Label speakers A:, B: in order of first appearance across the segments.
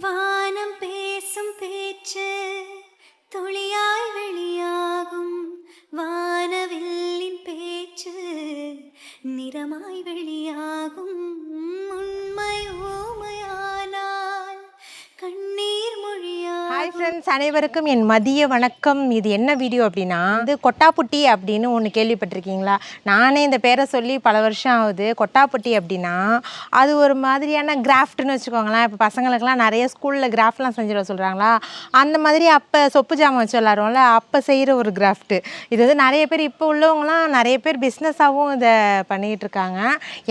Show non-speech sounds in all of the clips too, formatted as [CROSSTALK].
A: வானம்
B: ஃப்ரெண்ட்ஸ் அனைவருக்கும் என் மதிய வணக்கம். இது என்ன வீடியோ அப்படின்னா இது கொட்டாப்புட்டி அப்படின்னு ஒன்று கேள்விப்பட்டிருக்கீங்களா? நானே இந்த பேரை சொல்லி பல வருஷம் ஆகுது. கொட்டாப்புட்டி அப்படின்னா அது ஒரு மாதிரியான கிராஃப்ட்னு வச்சுக்கோங்களேன். இப்போ பசங்களுக்கெல்லாம் நிறைய ஸ்கூலில் கிராஃப்ட்லாம் செஞ்சிட சொல்கிறாங்களா அந்த மாதிரி அப்போ சொப்பு ஜாமான் வச்சு விளாட்றோம்ல அப்போ செய்கிற ஒரு கிராஃப்ட்டு இது வந்து நிறைய பேர் இப்போ உள்ளவங்களாம் நிறைய பேர் பிஸ்னஸாகவும் இதை பண்ணிக்கிட்டு இருக்காங்க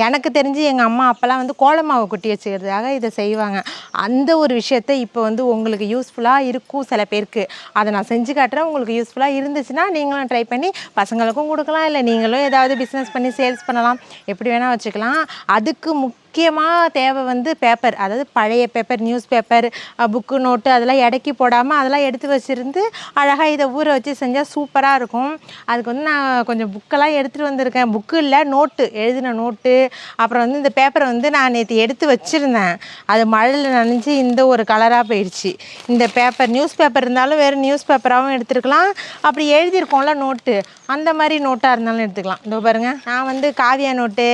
B: எனக்கு தெரிஞ்சு எங்கள் அம்மா அப்போல்லாம் வந்து கோலமாவை குட்டி வச்சுக்கிறதுக்காக இதை செய்வாங்க. அந்த ஒரு விஷயத்தை இப்போ வந்து உங்களுக்கு யூஸ்ஃபுல்லாக இருக்கும். சில பேருக்கு. அதை நான் செஞ்சு காட்டுறேன். உங்களுக்கு யூஸ்ஃபுல்லாக இருந்துச்சுன்னா நீங்களும் ட்ரை பண்ணி பசங்களுக்கும் கொடுக்கலாம். இல்லை நீங்களும் ஏதாவது பிஸ்னஸ் பண்ணி சேல்ஸ் பண்ணலாம். எப்படி வேணால் வச்சுக்கலாம். அதுக்கு முக்கியமாக தேவை வந்து பேப்பர் அதாவது பழைய paper news paper book note அதெல்லாம் இறக்கி போடாமல் அதெல்லாம் எடுத்து வச்சுருந்து அழகாக இதை ஊற வச்சு செஞ்சால் சூப்பராக இருக்கும். அதுக்கு வந்து நான் கொஞ்சம் புக்கெல்லாம் எடுத்துகிட்டு வந்திருக்கேன். புக்கு இல்லை நோட்டு எழுதின நோட்டு அப்புறம் வந்து இந்த பேப்பரை வந்து நான் நேற்று எடுத்து வச்சுருந்தேன். அது மழையில் நனைஞ்சு இந்த ஒரு கலராக போயிடுச்சு. இந்த பேப்பர் நியூஸ் பேப்பர் இருந்தாலும் வேறு நியூஸ் பேப்பராகவும் எடுத்துருக்கலாம். அப்படி எழுதியிருக்கோம்ல நோட்டு அந்த மாதிரி நோட்டாக இருந்தாலும் எடுத்துக்கலாம். இதோ பாருங்கள் நான் வந்து காவியா நோட்டு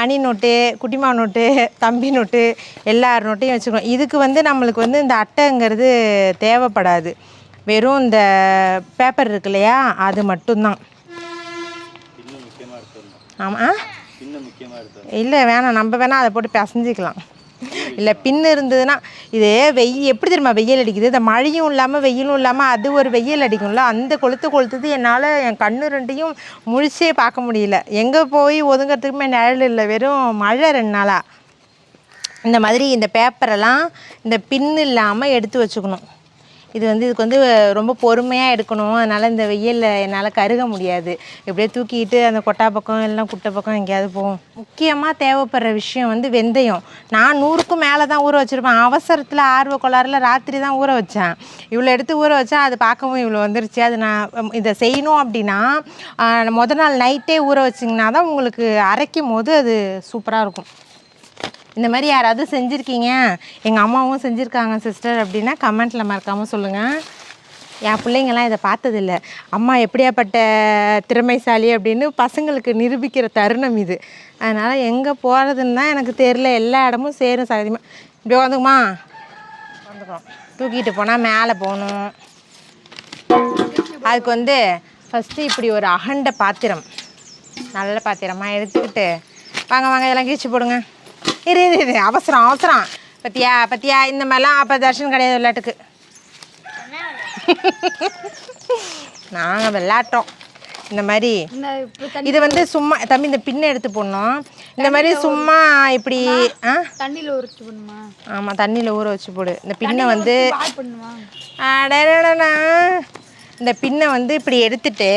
B: மணி நோட்டு குட்டிமா நோட்டு தம்பி நோட்டு எல்லார் நோட்டையும் வச்சுக்கணும். இதுக்கு வந்து நம்மளுக்கு வந்து இந்த அட்டைங்கிறது தேவைப்படாது. வெறும் இந்த பேப்பர் இருக்கு இல்லையா அது மட்டும்தான். ஆமாம் இல்லை வேணாம். நம்ம வேணால் அதை போட்டு பிசைஞ்சிக்கலாம். இல்லை பின் இருந்ததுன்னா இது வெயில் எப்படி தெரியுமா வெயில் அடிக்குது? இந்த மழையும் இல்லாமல் வெயிலும் இல்லாமல் அது ஒரு வெயில் அடிக்கும்ல? அந்த கொளுத்து கொளுத்துது என்னால் என் கண்ணு ரெண்டையும் முழிச்சே பார்க்க முடியல. எங்கே போய் ஒதுங்கிறதுக்குமே நிழல் இல்லை. வெறும் மழை ரெண்டு நாளாக இந்த மாதிரி இந்த பேப்பரெல்லாம் இந்த பின் இல்லாமல் எடுத்து வச்சுக்கணும். இது வந்து இதுக்கு வந்து ரொம்ப பொறுமையாக எடுக்கணும். அதனால் இந்த வெயிலில் என்னால் கருக முடியாது. இப்படியே தூக்கிட்டு அந்த கொட்டா பக்கம் இல்லைன்னா குட்டை பக்கம் எங்கேயாவது போகும் முக்கியமாக தேவைப்படுற விஷயம் வந்து வெந்தயம். நான் நூறுக்கும் மேலே தான் ஊற வச்சுருப்பேன். அவசரத்தில் ஆர்வ கோளாறுல ராத்திரி தான் ஊற வச்சேன். இவ்வளோ எடுத்து ஊற வச்சேன் அது பார்க்கவும் இவ்வளோ வந்துருச்சு. அது நான் இதை செய்யணும் அப்படின்னா ஆஹ், முத நாள் நைட்டே ஊற வச்சிங்கன்னா தான் உங்களுக்கு அரைக்கும் போது அது சூப்பராக இருக்கும். இந்த மாதிரி யாராவது செஞ்சுருக்கீங்க? எங்கள் அம்மாவும் செஞ்சுருக்காங்க சிஸ்டர் அப்படின்னா கமெண்ட்டில் மறக்காமல் சொல்லுங்கள் என் பிள்ளைங்கள்லாம் இதை பார்த்ததில்ல. அம்மா எப்படியாப்பட்ட திறமைசாலி அப்படின்னு பசங்களுக்கு நிரூபிக்கிற தருணம் இது. அதனால் எங்கே போகிறதுன்னு தான் எனக்கு தெரில எல்லா இடமும் சேரும் சாதியமாக இப்படி வந்துக்குமா வந்துக்கிறோம் தூக்கிட்டு போனால் மேலே போகணும். அதுக்கு வந்து ஃபஸ்ட்டு இப்படி ஒரு அகண்ட பாத்திரம். நல்ல பாத்திரமாக எடுத்துக்கிட்டு வாங்க வாங்க இதெல்லாம் கீழ்ச்சி போடுங்க. இரு இரு இரு. அவசரம் அவசரம். பத்தியா பத்தியா இந்த மாதிரிலாம் அப்போ தர்ஷன் கிடையாது விளையாட்டுக்கு. நாங்கள் விளையாட்டோம். இந்த மாதிரி இது வந்து சும்மா தம்பி இந்த பின்னை எடுத்து போடணும். இந்த மாதிரி சும்மா இப்படி ஆ?
C: தண்ணியில் உரைச்சி பண்ணுமா
B: ஆமாம் தண்ணியில் ஊற வச்சு போடு. இந்த பின்னை வந்து. இந்த பின்னை வந்து இப்படி எடுத்துட்டு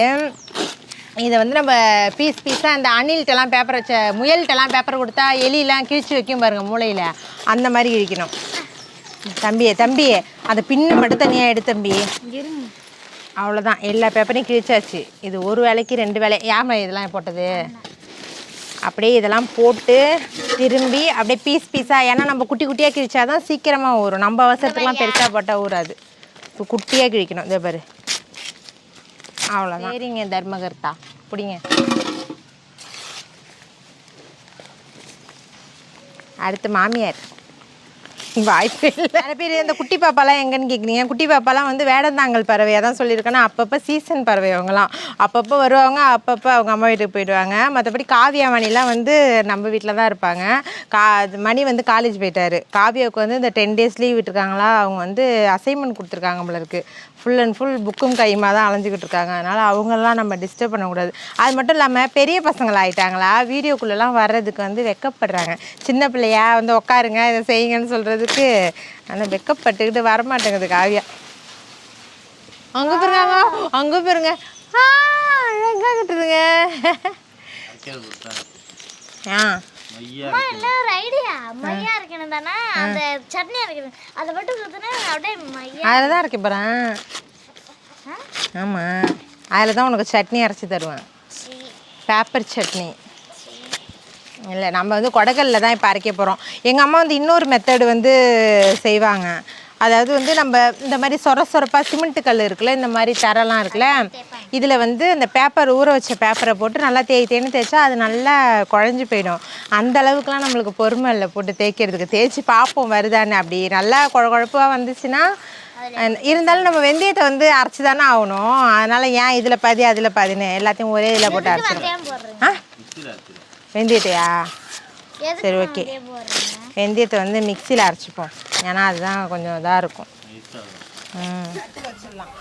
B: இதை வந்து நம்ம பீஸ் பீஸாக இந்த அணில்கிட்டலாம் பேப்பர் வச்ச முயல்கிட்டலாம் பேப்பர் கொடுத்தா எலிலாம் கிழிச்சு வைக்கும் பாருங்க மூளையில். அந்த மாதிரி கிழிக்கணும் தம்பி தம்பி அந்த பின்னை மட்டும் தனியாக எடு தம்பி. அவ்வளோதான் எல்லா பேப்பரையும் கிழிச்சாச்சு. இது ஒரு வேலைக்கு ரெண்டு வேலை. ஏமா இதெல்லாம் போட்டது? அப்படியே இதெல்லாம் போட்டு திரும்பி அப்படியே பீஸ் பீஸாக ஏன்னா நம்ம குட்டி குட்டியாக கிழிச்சாதான் சீக்கிரமாக ஊறும். நம்ம அவசரத்துக்குலாம் பெருசாக போட்டால் ஊறாது. இப்போ குட்டியாக கிழிக்கணும். இதே பாரு. அவ்வளோதான் சரிங்க தர்மகர்த்தா. பிடிங்க அடுத்து மாமியார். [LAUGHS] வாய்ப்பு இல்லை. நிறைய பேர் இந்த குட்டி பாப்பாலாம் எங்கன்னு கேட்குறீங்க குட்டி பாப்பாலாம் வந்து வேடந்தாங்கல் பறவையாக தான் சொல்லியிருக்கேன்னா அப்பப்போ சீசன் பறவை அவங்களாம் அப்பப்போ வருவாங்க அப்பப்போ அவங்க அம்மா வீட்டுக்கு போயிடுவாங்க. மற்றபடி காவியா மணிலாம் வந்து நம்ம வீட்டில் தான் இருப்பாங்க. கா அது மணி வந்து காலேஜ் போயிட்டாரு. காவியாவுக்கு வந்து இந்த டென் டேஸ் லீவ் விட்டுருக்காங்களா? அவங்க வந்து அசைன்மெண்ட் கொடுத்துருக்காங்க போல ஃபுல் அண்ட் ஃபுல் புக்கும் கையுமாக தான் அலைஞ்சிக்கிட்டு இருக்காங்க. அதனால் அவங்களெலாம் நம்ம டிஸ்டர்ப் பண்ணக்கூடாது. அது மட்டும் இல்லாமல் பெரிய பசங்கள் ஆகிட்டாங்களா வீடியோக்குள்ளெல்லாம் வர்றதுக்கு வந்து வெக்கப்படுறாங்க. சின்ன பிள்ளையா வந்து உட்காருங்க இதை செய்யுங்கன்னு சொல்கிறது சொல்கிறதுக்கு ஆனால் வெக்கப்பட்டுக்கிட்டு வரமாட்டேங்குது காவியா. அங்கே பாருங்க அங்கே பாருங்க. ஆ அழகாக கட்டுதுங்க ஆ. அதில் தான்? அரைக்க போகிறேன் ஆமாம் அதில் தான் உனக்கு சட்னி அரைச்சி தருவேன். பேப்பர் சட்னி. இல்லை நம்ம வந்து கொடக்கல்ல தான் இப்போ அரைக்க போகிறோம் எங்கள் அம்மா வந்து இன்னொரு மெத்தடு வந்து செய்வாங்க. அதாவது வந்து நம்ம இந்த மாதிரி சொர சொரப்பாக சிமெண்ட் கல் இருக்குல்ல இந்த மாதிரி தரெல்லாம் இருக்குல்ல இதில் வந்து அந்த பேப்பர் ஊற வச்ச பேப்பரை போட்டு நல்லா தேய் தேய்னு தேய்ச்சா அது நல்லா குழஞ்சி போயிடும். அந்த அளவுக்குலாம் நம்மளுக்கு பொறுமை இல்லை போட்டு தேய்க்கிறதுக்கு. தேய்ச்சி பார்ப்போம் வருதான்னு. அப்படி நல்லா குழ குழப்பாக வந்துச்சுன்னா இருந்தாலும் நம்ம வெந்தயத்தை வந்து அரைச்சி தானே ஆகணும். அதனால் ஏன் இதில் பாதி அதில் பாதின்னு எல்லாத்தையும் ஒரே இதில் போட்டு அரைச்சிடும் ஆ? வெந்தயத்தையா? சரி ஓகே. வெந்தயத்தை வந்து மிக்சியில் அரைச்சிப்போம். ஏன்னா அதுதான் கொஞ்சம் இதாக இருக்கும். வச்சிடலாம்.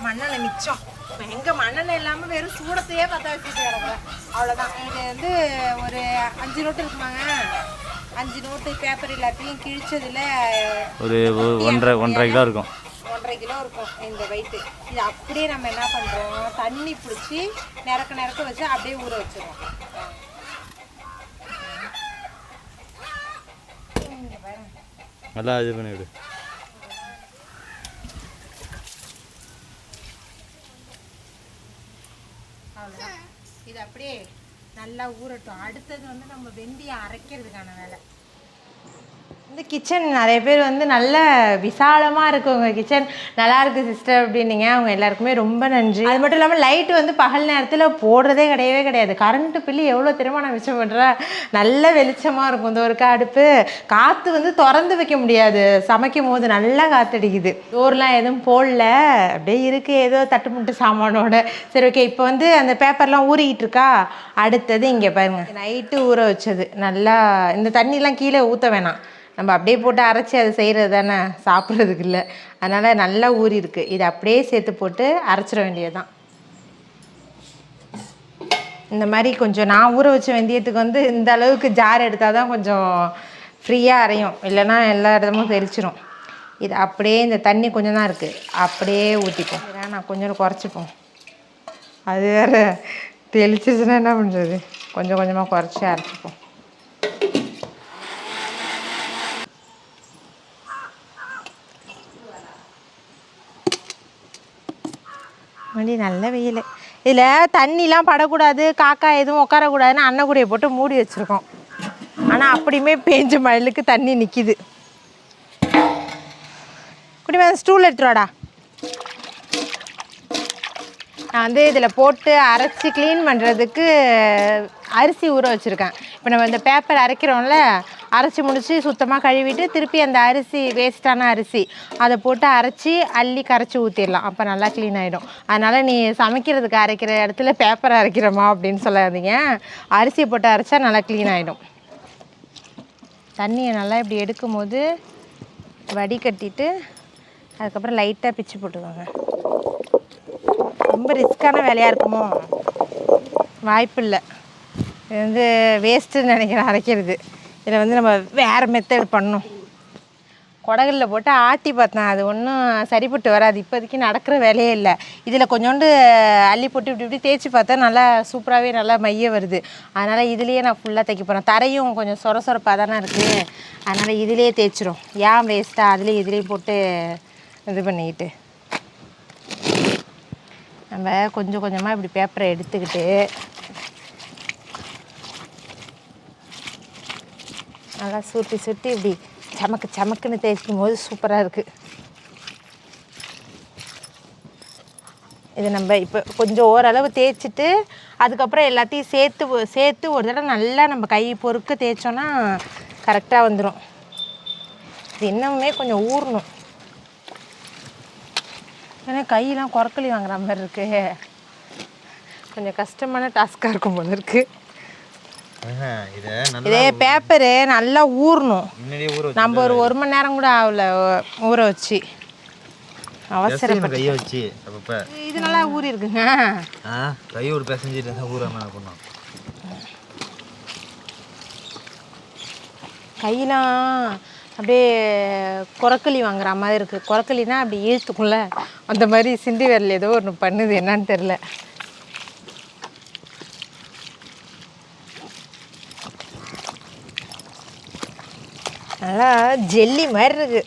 B: மண்ணெண்ணெய் மிச்சம். இப்போ எங்கே மண்ணெண்ணெய் இல்லாமல் வெறும் சூடத்தையே பார்த்தா வச்சுட்டு வரப்ப அவ்வளோதான் இது வந்து ஒரு அஞ்சு நோட்டு இருக்குமாங்க? அஞ்சு நோட்டு பேப்பர் எல்லாத்தையும் கிழிச்சதில்
D: ஒரு ஒ- ஒன்றரை ஒன்றரை கிலோ இருக்கும்.
B: ஒன்றரை கிலோ இருக்கும் இந்த வெயிட்டு இது அப்படியே நம்ம என்ன பண்ணுறோம் தண்ணி பிடிச்சி நிறக்க நிறக்க வச்சு அப்படியே ஊற வச்சிடுறோம்.
D: நல்லா இது பண்ணிவிடு.
B: இது அப்படியே நல்லா ஊறட்டும். அடுத்தது வந்து நம்ம வெந்தயம் அரைக்கிறதுக்கான வேலை. இந்த கிச்சன் நிறைய பேர் வந்து நல்ல விசாலமாக இருக்கு உங்கள் கிச்சன் நல்லா இருக்குது சிஸ்டர் அப்படின்னீங்க. அவங்க எல்லாருக்குமே ரொம்ப நன்றி. அது மட்டும் இல்லாமல் லைட்டு வந்து பகல் நேரத்தில் போடுறதே கிடையவே கிடையாது. கரண்ட்டு பில்லு எவ்வளோ தெரியுமா நான் மிச்சம் பண்ணுறேன் நல்ல வெளிச்சமாக இருக்கும். இந்த ஒரு அடுப்பு. காற்று வந்து திறந்து வைக்க முடியாது. சமைக்கும் போது நல்லா காற்றடிக்குது டோர்லாம் எதுவும் போடல. அப்படியே இருக்குது ஏதோ தட்டுமுட்டு சாமானோட. சரி ஓகே இப்போ வந்து அந்த பேப்பர்லாம் ஊறிக்கிட்டு இருக்கா? அடுத்தது இங்கே பாருங்க. நைட்டு ஊற வச்சது. நல்லா இந்த தண்ணிலாம் கீழே ஊற்ற வேணாம். நம்ம அப்படியே போட்டு அரைச்சி அதை செய்கிறது தானே? சாப்பிட்றதுக்கு இல்லை. அதனால் நல்லா ஊறி இருக்குது இதை அப்படியே சேர்த்து போட்டு அரைச்சிட வேண்டியது தான் இந்த மாதிரி கொஞ்சம் நான் ஊற வச்ச வெந்தயத்துக்கு வந்து இந்த அளவுக்கு ஜார் எடுத்தால் தான் கொஞ்சம் ஃப்ரீயாக அரையும். இல்லைன்னா எல்லா இடமும் தெரிச்சிடும் இது அப்படியே இந்த தண்ணி கொஞ்சம் தான் இருக்குது அப்படியே ஊற்றிப்போம் நான் கொஞ்சம் குறைச்சிப்போம். அது வேறு தெளிச்சிச்சுன்னா என்ன பண்ணுறது கொஞ்சம் கொஞ்சமாக குறைச்சி அரைச்சிப்போம். மணி நல்ல வெயில். இதில் தண்ணிலாம் படக்கூடாது காக்கா எதுவும் உட்காரக்கூடாதுன்னு அன்னக்குடியை போட்டு மூடி வச்சுருக்கோம். ஆனால் அப்படியுமே பேஞ்ச மழலுக்கு தண்ணி நிற்கிது குடிமே ஸ்டூல் எடுத்துருவாடா நான் வந்து இதில் போட்டு அரைச்சி க்ளீன் பண்ணுறதுக்கு அரிசி ஊற வச்சுருக்கேன். இப்போ நம்ம இந்த பேப்பர் அரைக்கிறோம்ல அரைச்சி முடித்து சுத்தமாக கழுவிட்டு திருப்பி அந்த அரிசி வேஸ்ட்டான அரிசி அதை போட்டு அரைச்சி அள்ளி கரைச்சி ஊற்றிடலாம் அப்போ நல்லா க்ளீன் ஆகிடும் அதனால் நீ சமைக்கிறதுக்கு அரைக்கிற இடத்துல பேப்பர் அரைக்கிறோமா அப்படின்னு சொல்லாதீங்க. அரிசியை போட்டு அரைச்சா நல்லா க்ளீன் ஆகிடும் தண்ணியை நல்லா இப்படி எடுக்கும்போது வடிகட்டிட்டு அதுக்கப்புறம் லைட்டாக பிச்சு போட்டுக்கோங்க. ரொம்ப ரிஸ்க்கான வேலையாக இருக்குமோ? வாய்ப்பு இல்லை இது வந்து வேஸ்ட்டுன்னு நினைக்கிறேன் அரைக்கிறது. இதில் வந்து நம்ம வேறு மெத்தட் பண்ணணும். குடகுல போட்டு ஆட்டி பார்த்தேன். அது ஒன்றும் சரிப்பட்டு வராது. இப்போதைக்கு நடக்கிற வேலையே இல்லை. இதில் கொஞ்சோண்டு அள்ளி போட்டு இப்படி இப்படி தேய்ச்சி பார்த்தா நல்லா சூப்பராகவே நல்லா மைய வருது. அதனால் இதுலேயே நான் ஃபுல்லாக தைக்க போகிறேன் தரையும் கொஞ்சம் சொர சொரப்பாக தானே இருக்குது அதனால் இதுலேயே தேய்ச்சிரும். ஏன் வேஸ்ட்டாக அதுலேயே இதுலேயும் போட்டு இது பண்ணிக்கிட்டு. நம்ம கொஞ்சம் கொஞ்சமாக இப்படி பேப்பரை எடுத்துக்கிட்டு நல்லா சுருட்டி சுருட்டி இப்படி சமக்கு சமக்குன்னு தேய்க்கும் போது சூப்பராக இருக்குது இது நம்ம இப்போ கொஞ்சம் ஓரளவு தேய்ச்சிட்டு அதுக்கப்புறம் எல்லாத்தையும் சேர்த்து சேர்த்து ஒரு தடவை நல்லா நம்ம கை பொறுக்க தேய்ச்சோன்னா கரெக்டாக வந்துடும் இது இன்னமுமே கொஞ்சம் ஊறணும். ஏன்னா கையெல்லாம் குரக்கலி வாங்குற மாதிரி இருக்கு. கொஞ்சம் கஷ்டமான டாஸ்க்காக இருக்கும் போல இருக்குது
D: இதை
B: பேப்பரு நல்லா ஊறணும். நம்ம ஒரு ஒரு மணி நேரம் கூட ஆகல ஊற வச்சு. அவசரப்பட்டு.
D: கையை வச்சு அப்பப்போ.
B: இது நல்லா ஊறி இருக்குங்க.
D: ஆ கையோடு பிசைஞ்சிட்டு ஊறாம பண்ணோம்
B: கையெல்லாம் அப்படியே குறக்களி வாங்குற மாதிரி இருக்குது குறக்களினா அப்படி இழுத்துக்குள்ள அந்த மாதிரி சிந்தி விரல் ஏதோ ஒன்று பண்ணுது என்னன்னு தெரில நல்லா ஜெல்லி மாதிரி இருக்கு.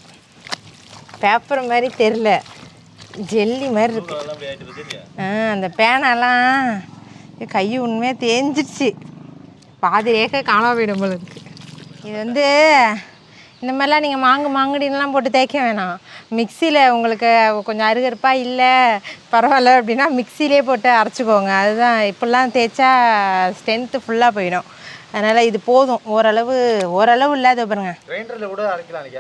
B: பேப்பர் மாதிரி தெரில ஜெல்லி மாதிரி இருக்கு. ஆ அந்த பேனாலாம் கை உண்மையாக தேஞ்சிடுச்சு பாதி ரேகை காணாம போயிடும் போல இருக்கு. இது வந்து இந்த மாதிரிலாம் நீங்கள் மாங்கு மாங்குடின்லாம் போட்டு தேய்க்க வேணாம். மிக்சியில் உங்களுக்கு கொஞ்சம் அருகருப்பாக இல்லை பரவாயில்ல அப்படின்னா மிக்சிலே போட்டு அரைச்சிக்கோங்க. அதுதான் இப்படிலாம் தேய்ச்சா ஸ்ட்ரென்த்து ஃபுல்லாக போயிடும். அதனால் இது போதும். ஓரளவு ஓரளவு இல்லாத பாருங்க.
D: கிரைண்டரில் கூட அரைக்கலாம்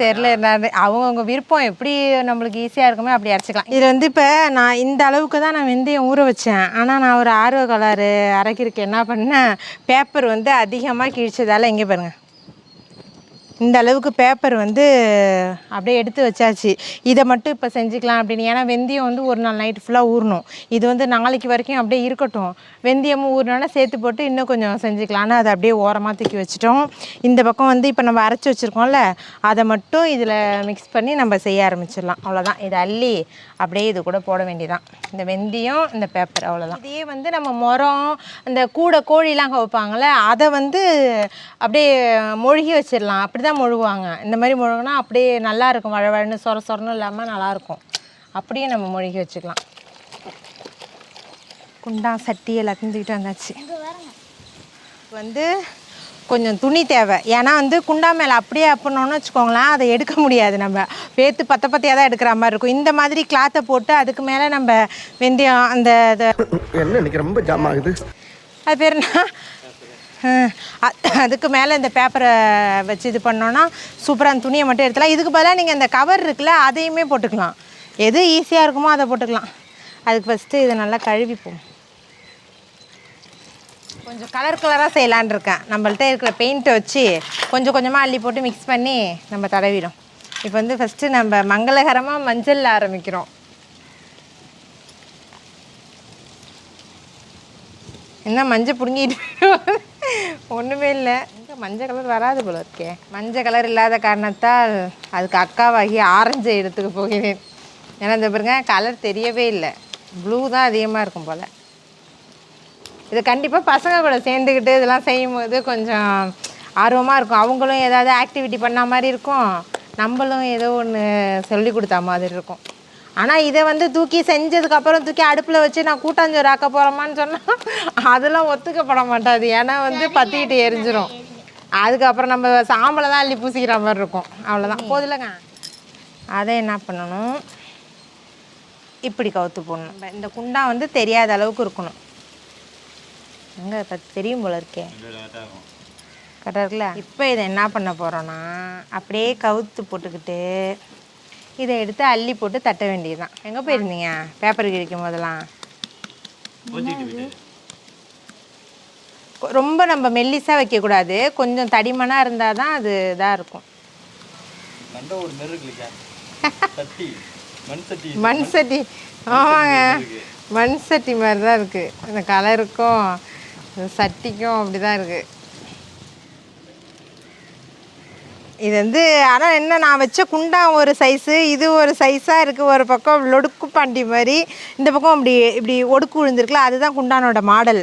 B: தெரில அவங்கவுங்க விருப்பம் எப்படி நம்மளுக்கு ஈஸியாக இருக்குமோ அப்படி அரைச்சிக்கலாம். இதில் வந்து இப்போ நான் இந்த அளவுக்கு தான் நான் வெந்தயம் ஊற வச்சேன். ஆனால் நான் ஒரு ஆர்வ கலரு அரைக்கிறதுக்கு என்ன பண்ணேன் பேப்பர் வந்து அதிகமாக கிழிச்சதால இங்கே பாருங்கள் இந்த அளவுக்கு பேப்பர் வந்து அப்படியே எடுத்து வச்சாச்சு. இதை மட்டும் இப்போ செஞ்சுக்கலாம் அப்படின்னு. ஏன்னா வெந்தயம் வந்து ஒரு நாள் நைட் ஃபுல்லாக ஊறணும். இது வந்து நாளைக்கு வரைக்கும் அப்படியே இருக்கட்டும். வெந்தயமும் ஊறினோன்னா சேர்த்து போட்டு இன்னும் கொஞ்சம் செஞ்சுக்கலாம். ஆனால் அதை அப்படியே ஓரமாக தூக்கி வச்சுட்டோம். இந்த பக்கம் வந்து இப்போ நம்ம அரைச்சி வச்சுருக்கோம்ல அதை மட்டும் இதில் மிக்ஸ் பண்ணி நம்ம செய்ய ஆரம்பிச்சிடலாம். அவ்வளோதான் இதை அள்ளி அப்படியே இது கூட போட வேண்டியதான் இந்த வெந்தயம் இந்த பேப்பர் அவ்வளோதான் இதே வந்து நம்ம முறம் அந்த கூடை கோழிலாம் வைப்பாங்கள்ல அதை வந்து அப்படியே மொழிகி வச்சிடலாம். அப்படி தான் மொழுகுவாங்க. இந்த மாதிரி மொழுகுனா அப்படியே நல்லா இருக்கும். வழவழன்னு சொர சொரன்னு இல்லாமல் நல்லாயிருக்கும் அப்படியே நம்ம மொழுகி வச்சுக்கலாம். குண்டா சட்டி எல்லாத்தையும் தூக்கிட்டு வந்தாச்சு வந்து கொஞ்சம் துணி தேவை. ஏன்னா வந்து குண்டா மேலே அப்படியே அப்பணும்னு வச்சுக்கோங்களேன் அதை எடுக்க முடியாது நம்ம. பேத்து பத்த பத்தையாக தான் எடுக்கிற மாதிரி இருக்கும். இந்த மாதிரி கிளாத்தை போட்டு அதுக்கு மேலே நம்ம வெந்தயம் அந்த இதை
E: என்ன ரொம்ப ஜாம் ஆகுது?
B: அது பேர் என்ன? அதுக்கு மேலே இந்த பேப்பரை வச்சு இது பண்ணோன்னா சூப்பராக அந்த துணியை மட்டும் எடுத்துலாம் இதுக்கு பதிலாக நீங்கள் இந்த கவர் இருக்குல்ல அதையுமே போட்டுக்கலாம். எது ஈஸியாக இருக்குமோ அதை போட்டுக்கலாம். அதுக்கு ஃபஸ்ட்டு இதை நல்லா கழுவிப்போம். கொஞ்சம் கலர் கலராக செய்யலான்னு இருக்கேன். நம்மள்ட்ட இருக்கிற பெயிண்ட்டை வச்சு கொஞ்சம் கொஞ்சமாக அள்ளி போட்டு மிக்ஸ் பண்ணி நம்ம தடவிடும். இப்போ வந்து ஃபஸ்ட்டு நம்ம மங்களகரமாக மஞ்சள் ஆரம்பிக்கிறோம். என்ன மஞ்சள் பிடுங்கிட்டு ஒன்றுமே இல்லை. இங்கே மஞ்சள் கலர் வராது போல இருக்கே. மஞ்சள் கலர் இல்லாத காரணத்தால் அதுக்கு அக்காவாகி ஆரஞ்சு எடுத்துக்க போகிறேன். ஏன்னா இந்த பாருங்க கலர் தெரியவே இல்லை. ப்ளூ தான் அதிகமாக இருக்கும் போல். இது கண்டிப்பாக பசங்க கூட சேர்ந்துக்கிட்டு இதெல்லாம் செய்யும்போது கொஞ்சம் ஆர்வமாக இருக்கும். அவங்களும் ஏதாவது ஆக்டிவிட்டி பண்ண மாதிரி இருக்கும். நம்மளும் ஏதோ ஒன்று சொல்லி கொடுத்தா மாதிரி இருக்கும். ஆனால் இதை வந்து தூக்கி செஞ்சதுக்கப்புறம் தூக்கி அடுப்பில் வச்சு நான் கூட்டாஞ்சோறு ஆக்க போகிறோமான்னு சொன்னால் அதெல்லாம் ஒத்துக்கப்பட மாட்டாது. ஏன்னா வந்து பற்றிக்கிட்டு எரிஞ்சிரும். அதுக்கப்புறம் நம்ம சாம்பலை தான் அள்ளி பூசிக்கிற மாதிரி இருக்கும். அவ்வளோதான் போதில்லைங்க அதை என்ன பண்ணணும்? இப்படி கவுத்து போடணும். இந்த குண்டா வந்து தெரியாத அளவுக்கு இருக்கணும். எங்கே பத்து தெரியும் போல இருக்கே. கரெக்டாக இருக்குல்ல இப்போ இதை என்ன பண்ண போகிறோன்னா அப்படியே கவுத்து போட்டுக்கிட்டு இதை எடுத்து அள்ளி போட்டு தட்ட வேண்டியதுதான். எங்கே போயிருந்தீங்க? பேப்பர் கிழிக்கும் போதெல்லாம். ரொம்ப நம்ம மெல்லிஸாக வைக்கக்கூடாது. கொஞ்சம் தடிமனாக இருந்தால் தான் அது இதாக இருக்கும்.
D: மண் சட்டி.
B: ஆமாங்க. மண் சட்டி மாதிரி தான் இருக்குது இந்த கலருக்கும் சட்டிக்கும் அப்படி தான் இருக்குது இது வந்து ஆனால் என்ன நான் வச்ச குண்டா ஒரு சைஸு இது ஒரு சைஸாக இருக்குது ஒரு பக்கம் லொடுக்கு பாண்டி மாதிரி இந்த பக்கம் இப்படி இப்படி ஒடுக்கு விழுந்துருக்குல அதுதான் குண்டானோட மாடல்.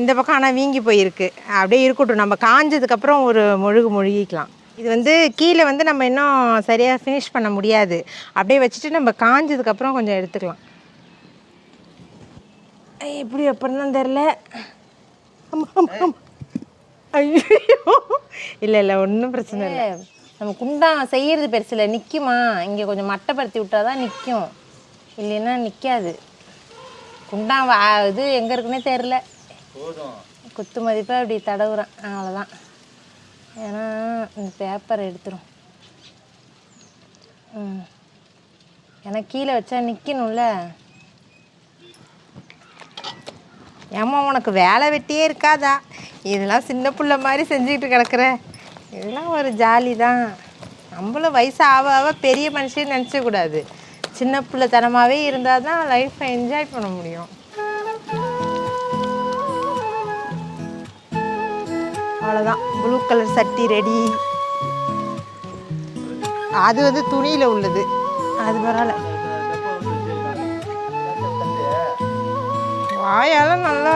B: இந்த பக்கம் ஆனால் வீங்கி போயிருக்கு. அப்படியே இருக்கட்டும் நம்ம காஞ்சதுக்கப்புறம் ஒரு மொழுகு மொழுகிக்கலாம். இது வந்து கீழே வந்து நம்ம இன்னும் சரியாக ஃபினிஷ் பண்ண முடியாது. அப்படியே வச்சுட்டு நம்ம காஞ்சதுக்கப்புறம் கொஞ்சம் எடுத்துக்கலாம். எப்படி அப்புறம் தான் தெரில ஐயோ. இல்லை இல்லை ஒன்றும் பிரச்சனை இல்லை. நம்ம குண்டா செய்யறது பெருசு இல்லை. நிற்குமா இங்கே கொஞ்சம் மட்டைப்படுத்தி விட்டா தான் நிற்கும் இல்லைன்னா நிற்காது குண்டா வா இது எங்கே இருக்குன்னே தெரில குத்து மதிப்பாக இப்படி தடவுறேன். அவ்வளோதான் ஏன்னா இந்த பேப்பர் எடுத்துரும். ஏன்னா கீழே வச்சா நிற்கணும்ல ஏம்மா உனக்கு வேலை வெட்டியே இருக்காதா? இதெல்லாம் சின்ன புள்ள மாதிரி செஞ்சுக்கிட்டு கிடக்குற. இதெல்லாம் ஒரு ஜாலி தான். நம்மளும் வயசு ஆக ஆக பெரிய மனுஷன் நினச்சக்கூடாது சின்ன பிள்ளைத்தனமாகவே இருந்தால் தான் லைஃப்பை என்ஜாய் பண்ண முடியும். அவ்வளோதான் ப்ளூ கலர் சட்டி ரெடி அது வந்து துணியில் உள்ளது. அது பரவாயில்ல. வாயால நல்லா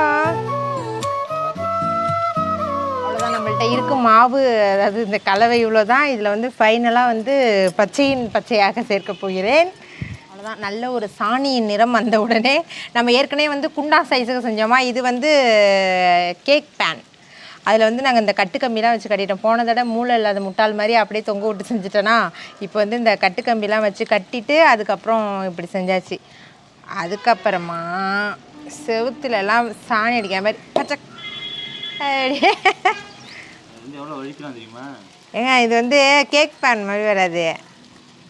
B: நம்மள்ட்ட இருக்கும் மாவு அதாவது இந்த கலவை இவ்வளோ தான் இதில் வந்து ஃபைனலாக வந்து பச்சையின் பச்சையாக சேர்க்க போகிறேன். அவ்வளோதான் நல்ல ஒரு சாணியின் நிறம் வந்த உடனே நம்ம ஏற்கனவே வந்து குண்டா சைஸுக்கு செஞ்சோமா? இது வந்து கேக் பேன் அதில் வந்து நாங்கள் இந்த கட்டுக்கம்பிலாம் வச்சு கட்டிட்டோம். போன தடவை மூளை இல்லாத முட்டாள் மாதிரி அப்படியே தொங்க விட்டு செஞ்சுட்டோன்னா இப்போ வந்து இந்த கட்டுக்கம்பிலாம் வச்சு கட்டிட்டு அதுக்கப்புறம் இப்படி செஞ்சாச்சு. அதுக்கப்புறமா செவுத்துலலாம் சாணி அடிக்கிற மாதிரி பச்சை அப்படியே
D: எவ்வளோ வலிக்கலாம் தெரியுமா?
B: ஏங்க இது வந்து கேக் பேன் மாதிரி வராது.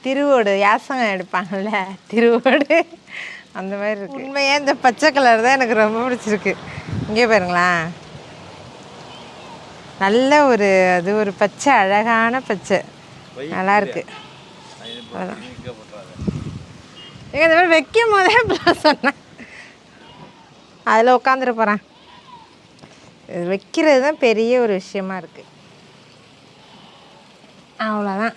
B: திருவோடு யாசகம் எடுப்பாங்கல்ல திருவோடு. அந்த மாதிரி இருக்கு. உண்மையே இந்த பச்சை கலர் தான் எனக்கு ரொம்ப பிடிச்சிருக்கு. இங்கே பாருங்களேன் நல்ல ஒரு அது ஒரு பச்சை அழகான பச்சை. நல்லா இருக்கு.
D: இங்கே போட்டுறாரு
B: ஏங்க இந்த மாதிரி வைக்கும் போதே இப்படிலாம் சொன்னேன். அதில் உட்காந்துட போகிறேன் வைக்கிறது தான் பெரிய ஒரு விஷயமா இருக்குது அவ்வளோதான்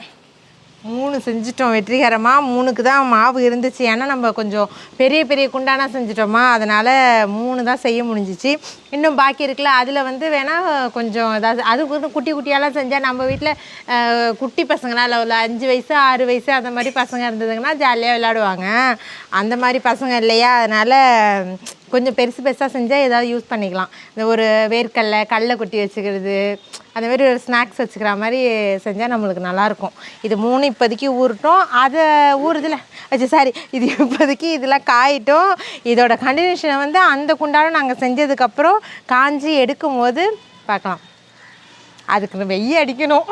B: மூணு செஞ்சிட்டோம் வெற்றிகரமாக மூணுக்கு தான் மாவு இருந்துச்சு. ஏன்னா நம்ம கொஞ்சம் பெரிய பெரிய குண்டானா செஞ்சிட்டோமா? அதனால் மூணு தான் செய்ய முடிஞ்சிச்சு. இன்னும் பாக்கி இருக்குல்ல அதில் வந்து வேணால் கொஞ்சம் ஏதாவது அது குட்டி குட்டியாலாம் செஞ்சால் நம்ம வீட்டில் குட்டி பசங்களாம் இல்லை ஒரு அஞ்சு வயசு ஆறு வயசு அந்த மாதிரி பசங்க இருந்ததுங்கன்னா ஜாலியாக விளையாடுவாங்க. அந்த மாதிரி பசங்க இல்லையா? அதனால் கொஞ்சம் பெருசு பெருசாக செஞ்சால் ஏதாவது யூஸ் பண்ணிக்கலாம். இந்த ஒரு வேர்க்கடலை கடலை கொட்டி வச்சுக்கிறது அந்த மாதிரி ஒரு ஸ்நாக்ஸ் வச்சுக்கிற மாதிரி செஞ்சால் நம்மளுக்கு நல்லாயிருக்கும். இது மூணு இப்போதைக்கு ஊறட்டும். அதை ஊறுதில்ல வச்சு சாரி இது இப்போதைக்கு இதெல்லாம் காயிட்டும். இதோட கண்டினியூஷனை வந்து அந்த குண்டாலும் நாங்கள் செஞ்சதுக்கப்புறம் காஞ்சி எடுக்கும் போது பார்க்கலாம். அதுக்கு வெய்ய அடிக்கணும்.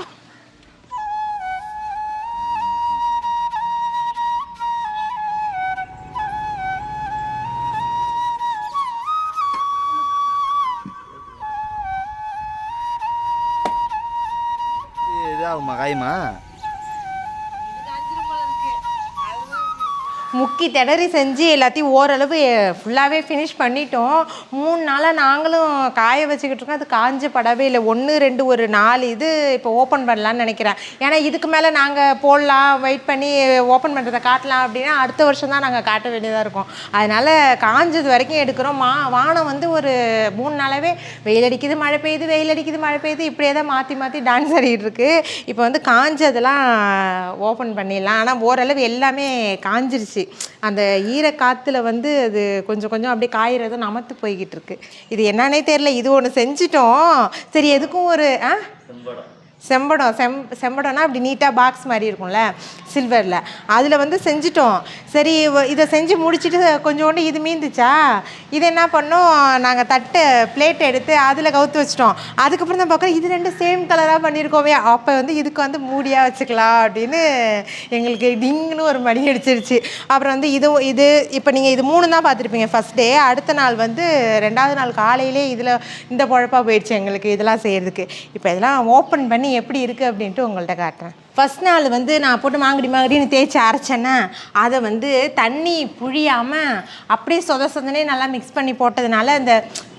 D: இது ஆகுமா
B: முக்கி திணறி செஞ்சு எல்லாத்தையும் ஓரளவு ஃபுல்லாகவே ஃபினிஷ் பண்ணிட்டோம். மூணு நாளாக நாங்களும் காய வச்சுக்கிட்டு இருக்கோம். அது காஞ்ச படவே இல்லை. ஒன்று ரெண்டு ஒரு நாலு இது இப்போ ஓப்பன் பண்ணலான்னு நினைக்கிறேன். ஏன்னா இதுக்கு மேலே நாங்கள் போடலாம் வெயிட் பண்ணி ஓப்பன் பண்ணுறதை காட்டலாம் அப்படின்னா அடுத்த வருஷம் தான் நாங்கள் காட்ட வேண்டியதாக இருக்கும். அதனால் காஞ்சது வரைக்கும் எடுக்கிறோம். மா வானம் வந்து ஒரு மூணு நாளாகவே வெயில் அடிக்குது மழை பெய்யுது வெயில் அடிக்குது மழை பெய்யுது. இப்படியே தான் மாற்றி மாற்றி டான்ஸ் ஆடிட்டு இருக்கு. இப்போ வந்து காஞ்சதெல்லாம் ஓப்பன் பண்ணிடலாம். ஆனால் ஓரளவு எல்லாமே காஞ்சிருச்சு. அந்த ஈர காற்றுல வந்து அது கொஞ்சம் கொஞ்சம் அப்படியே காயிறது நமத்து போய்கிட்டு இருக்கு. இது என்னன்னே தெரியல இது ஒன்று செஞ்சிட்டோம். சரி எதுக்கும் ஒரு ஆ? செம்படம் செம் செம்படம்னா அப்படி நீட்டாக பாக்ஸ் மாதிரி இருக்கும்ல சில்வரில் அதில் வந்து செஞ்சிட்டோம். சரி இதை செஞ்சு முடிச்சுட்டு கொஞ்சோண்டு இது மீந்துச்சா? இது என்ன பண்ணோம்? நாங்கள் தட்டு பிளேட் எடுத்து அதில் கவுத்து வச்சிட்டோம். அதுக்கப்புறம் தான் பார்க்குறோம் இது ரெண்டும் சேம் கலராக பண்ணியிருக்கோமே அப்போ வந்து இதுக்கு வந்து மூடியாக வச்சுக்கலாம் அப்படின்னு எங்களுக்கு டிங்னு ஒரு மணி அடிச்சிருச்சு. அப்புறம் வந்து இது இது இப்போ நீங்கள் இது மூணு தான் பார்த்துருப்பீங்க ஃபஸ்ட் டே. அடுத்த நாள் வந்து ரெண்டாவது நாள் காலையிலே இதில் இந்த பொழப்பாக போயிடுச்சு எங்களுக்கு இதெல்லாம் செய்கிறதுக்கு இப்போ இதெல்லாம் ஓப்பன் பண்ணி எப்படி இருக்குது அப்படின்ட்டு உங்கள்கிட்ட காட்டுறேன். ஃபஸ்ட் நாள் வந்து நான் போட்டு மாங்கடி மாங்கடின்னு தேய்ச்சி அரைச்சேன்னா அதை வந்து தண்ணி புழியாமல் அப்படியே சொத சொதனே நல்லா மிக்ஸ் பண்ணி போட்டதுனால இந்த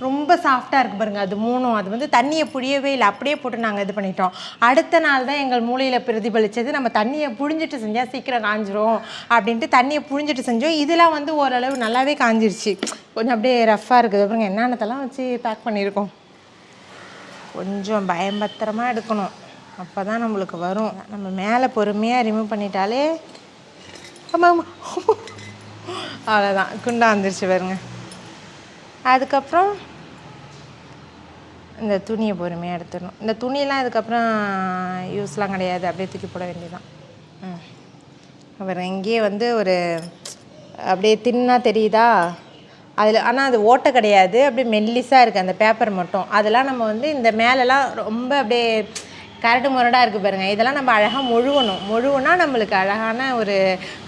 B: ரொம்ப சாஃப்டாக இருக்குது பாருங்க அது மூணும். அது வந்து தண்ணியை புழியவே இல்லை அப்படியே போட்டு நாங்கள் இது பண்ணிட்டோம். அடுத்த நாள் தான் எங்கள் மூளையில் பிரதிபலித்தது நம்ம தண்ணியை புழிஞ்சிட்டு செஞ்சால் சீக்கிரம் காஞ்சிரும் அப்படின்ட்டு தண்ணியை புழிஞ்சிட்டு செஞ்சோம். இதெல்லாம் வந்து ஓரளவு நல்லாவே காஞ்சிருச்சு. கொஞ்சம் அப்படியே ரஃப்பாக இருக்குது. அப்புறம் என்னென்னத்தெல்லாம் வச்சு பேக் பண்ணியிருக்கோம். கொஞ்சம் பயம்பத்திரமாக எடுக்கணும். அப்போ தான் நம்மளுக்கு வரும். நம்ம மேலே பொறுமையாக ரிமூவ் பண்ணிட்டாலே ஆமாம் அவ்வளோதான் குண்டா வந்துருச்சு பாருங்க. அதுக்கப்புறம் இந்த துணியை பொறுமையாக எடுத்துடணும். இந்த துணியெல்லாம் இதுக்கப்புறம் யூஸ்லாம் கிடையாது. அப்படியே தூக்கி போட வேண்டியதுதான். ம். அப்புறம் இங்கேயே வந்து ஒரு அப்படியே தின்னா தெரியுதா? அதில் ஆனால் அது ஓட்டை கிடையாது. அப்படியே மெல்லிஸாக இருக்குது அந்த பேப்பர் மட்டும். அதெல்லாம் நம்ம வந்து இந்த மேலெலாம் ரொம்ப அப்படியே கரடு முரடாக இருக்குது பாருங்கள் இதெல்லாம் நம்ம அழகாக மொழுவணும். மொழுவுனா நம்மளுக்கு அழகான ஒரு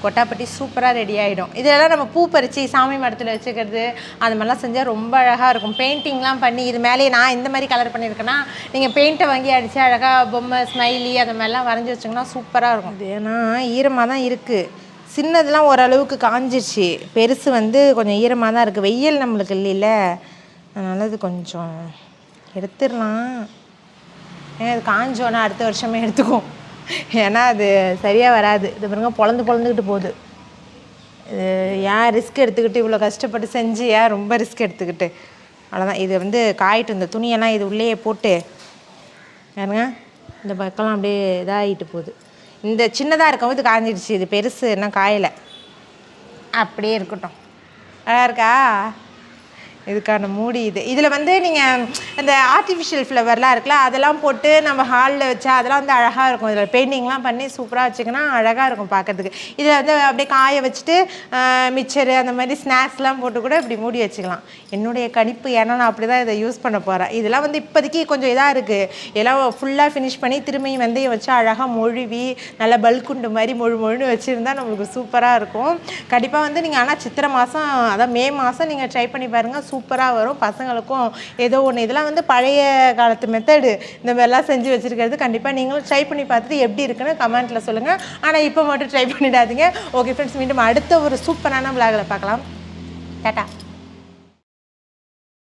B: கொட்டாப்பட்டி சூப்பராக ரெடி ஆகிடும் இதெல்லாம் நம்ம பூ பறித்து சாமி மரத்தில் வச்சுக்கிறது அந்த மாதிரிலாம் செஞ்சால் ரொம்ப அழகாக இருக்கும். பெயிண்டிங்லாம் பண்ணி இது மேலேயே நான் இந்த மாதிரி கலர் பண்ணியிருக்கேன்னா நீங்கள் பெயிண்ட்டை வாங்கி அடித்து அழகாக பொம்மை ஸ்மைலி அந்த மாதிரிலாம் வரைஞ்சி வச்சிங்கன்னா சூப்பராக இருக்கும். இது ஏன்னா ஈரமாக தான் இருக்குது சின்னதெல்லாம் ஓரளவுக்கு காஞ்சிருச்சு. பெருசு வந்து கொஞ்சம் ஈரமாக தான் இருக்குது வெயில் நம்மளுக்கு இல்லைல்ல. அதனால் இது கொஞ்சம் எடுத்துடலாம். ஏன்னா அது காஞ்சோன்னா அடுத்த வருஷமே எடுத்துக்கும் ஏன்னா அது சரியாக வராது. இது பாருங்க பொழந்து பொழந்துக்கிட்டு போகுது. இது ஏன் ரிஸ்க் எடுத்துக்கிட்டு இவ்வளோ கஷ்டப்பட்டு செஞ்சு ஏன் ரொம்ப ரிஸ்க் எடுத்துக்கிட்டு? அவ்வளோதான் இது வந்து காயிட்டு இந்த துணியெல்லாம் இது உள்ளேயே போட்டு பாருங்க இந்த பக்கம்லாம் அப்படியே இதாகிட்டு போகுது. இந்த சின்னதாக இருக்கும்போது காஞ்சிடுச்சு. இது பெருசு இன்னும் காயலை. அப்படியே இருக்கட்டும். அழகா இருக்கா? இதுக்கான மூடி இது. இதில் வந்து நீங்கள் இந்த ஆர்டிஃபிஷியல் ஃப்ளவர்லாம் இருக்குல்ல அதெல்லாம் போட்டு நம்ம ஹாலில் வச்சா அதெல்லாம் வந்து அழகாக இருக்கும். இதில் பெயிண்டிங்லாம் பண்ணி சூப்பராக வச்சிங்கன்னா அழகாக இருக்கும் பார்க்கறதுக்கு இதில் வந்து அப்படியே காய வச்சுட்டு மிச்சரு அந்த மாதிரி ஸ்நாக்ஸ்லாம் போட்டு கூட இப்படி மூடி வச்சுக்கலாம். என்னுடைய கணிப்பு ஏன்னா நான் அப்படி தான் இதை யூஸ் பண்ண போகிறேன் இதெல்லாம் வந்து இப்போதைக்கு கொஞ்சம் இதாக இருக்குது எல்லாம் ஃபுல்லாக ஃபினிஷ் பண்ணி திரும்பியும் வந்து வச்சு அழகாக மொழுவி நல்லா பல்குண்டு மாதிரி மொழு மொழுன்னு வச்சுருந்தா நம்மளுக்கு சூப்பராக இருக்கும். கண்டிப்பாக வந்து நீங்கள் ஆனால் சித்திரை மாதம் அதான் மே மாதம் நீங்கள் ட்ரை பண்ணி பாருங்கள் சூப்பராக வரும். பசங்களுக்கும் ஏதோ ஒன்று இதெல்லாம் வந்து பழைய காலத்து மெத்தடு இந்த மாதிரிலாம் செஞ்சு வச்சுருக்கிறது கண்டிப்பாக நீங்களும் ட்ரை பண்ணி பார்த்துட்டு எப்படி இருக்குன்னு கமெண்ட்டில் சொல்லுங்கள் ஆனால் இப்போ மட்டும் ட்ரை பண்ணிடாதீங்க. ஓகே ஃப்ரெண்ட்ஸ் மீண்டும் அடுத்த ஒரு சூப்பரான விளாகில் பார்க்கலாம். டாட்டா